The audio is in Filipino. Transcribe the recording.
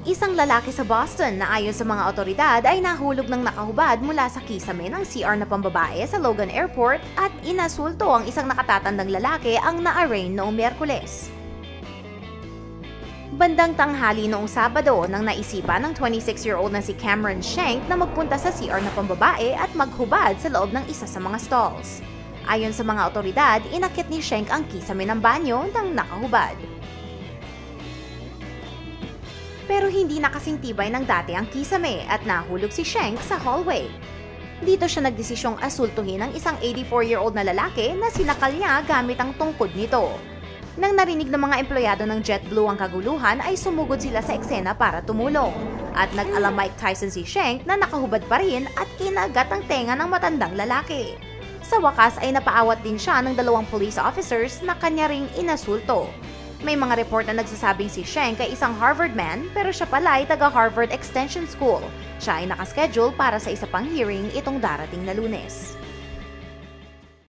Isang lalaki sa Boston na ayon sa mga otoridad ay nahulog ng nakahubad mula sa kisame ng CR na pambabae sa Logan Airport at inasulto ang isang nakatatandang lalaki ang na-arraign noong Miyerkules. Bandang tanghali noong Sabado nang naisipan ng 26-year-old na si Cameron Shank na magpunta sa CR na pambabae at maghubad sa loob ng isa sa mga stalls. Ayon sa mga otoridad, inakit ni Shank ang kisame ng banyo ng nakahubad. Pero hindi na kasing tibay ng dati ang kisame at nahulog si Shank sa hallway. Dito siya nagdesisyong asultuhin ang isang 84-year-old na lalaki na sinakal niya gamit ang tungkod nito. Nang narinig ng mga empleyado ng JetBlue ang kaguluhan ay sumugod sila sa eksena para tumulong. At nag-alam Mike Tyson si Shank na nakahubad pa rin at kinagat ang tenga ng matandang lalaki. Sa wakas ay napaawat din siya ng dalawang police officers na kanya ring inasulto. May mga report na nagsasabing si Shank ay isang Harvard man pero siya pala ay taga Harvard Extension School. Siya ay nakaschedule para sa isa pang hearing itong darating na lunes.